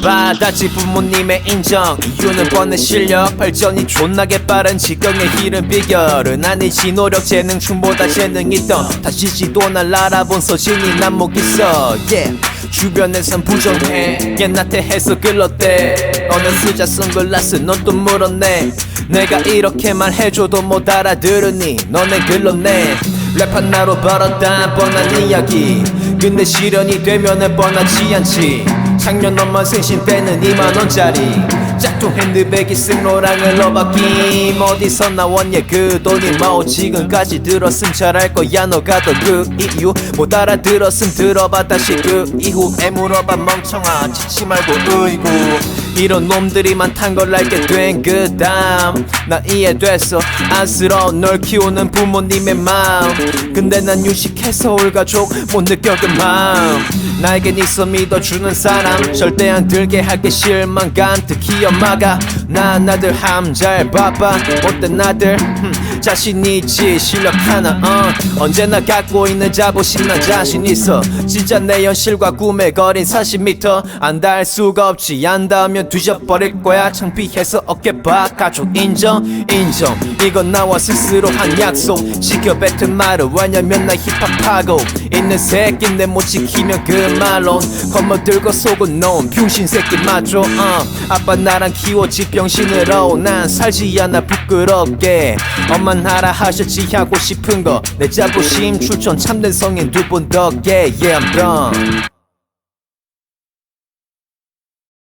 받았지 부모님의 인정. 이유는 뻔해 실력 발전이 존나게 빠른 지경의 길은 비결은 아니지. 노력 재능 춤보다 재능 있던 다시 지도날 알아본 서신이 난목 있어. Yeah. 주변에선 부정해. 옛나태해서 글렀대. 너는 쓰자 선글라스 넌 또 물었네. 내가 이렇게 말해줘도 못 알아들으니 너네 글렀네. 랩 하나로 벌었다. 뻔한 이야기. 근데 실현이 되면은 뻔하지 않지 작년 넘만 생신 때는 2만원짜리. 짝퉁 핸드백이 승로랑을 넣어바김 어디서 나왔냐 그 돈이? 뭐 지금까지 들었음 잘할 거야. 너가 더 그 이유? 못 알아들었음 들어봐 다시 그 이후에 물어봐 멍청아. 지치 말고 으이구. 이런 놈들이 많단 걸 알게 된 그 다음. 나 이해됐어. 안쓰러운 널 키우는 부모님의 마음. 근데 난 유식해서 올 가족 못 느껴 그 마음 나에겐 있어 믿어주는 사람. 절대 안 들게 하기 실망 간특히 엄마가 난 아들 함잘 못된 아들? 흠, 자신 있지 실력 하나 어. 언제나 갖고 있는 자부심 난 자신 있어. 진짜 내 현실과 꿈의 거린 40m 안 닿을 수가 없지. 안닿으면 뒤져버릴 거야. 창피해서 어깨봐 가족 인정 인정. 이건 나와 스스로 한 약속. 지켜 뱉은 말을 왜냐면 나 힙합하고 있는 새끼인데 못 지키면 그 말론 겁먹들고 속은 놈. 병신 새끼 맞죠 어. 아빠 나랑 키웠지 병신으로 난 살지 않아 부끄럽게. 엄만 하라 하셨지 하고 싶은 거. 내 자부심 출전 참된 성인 두 분 덕에. Yeah I'm done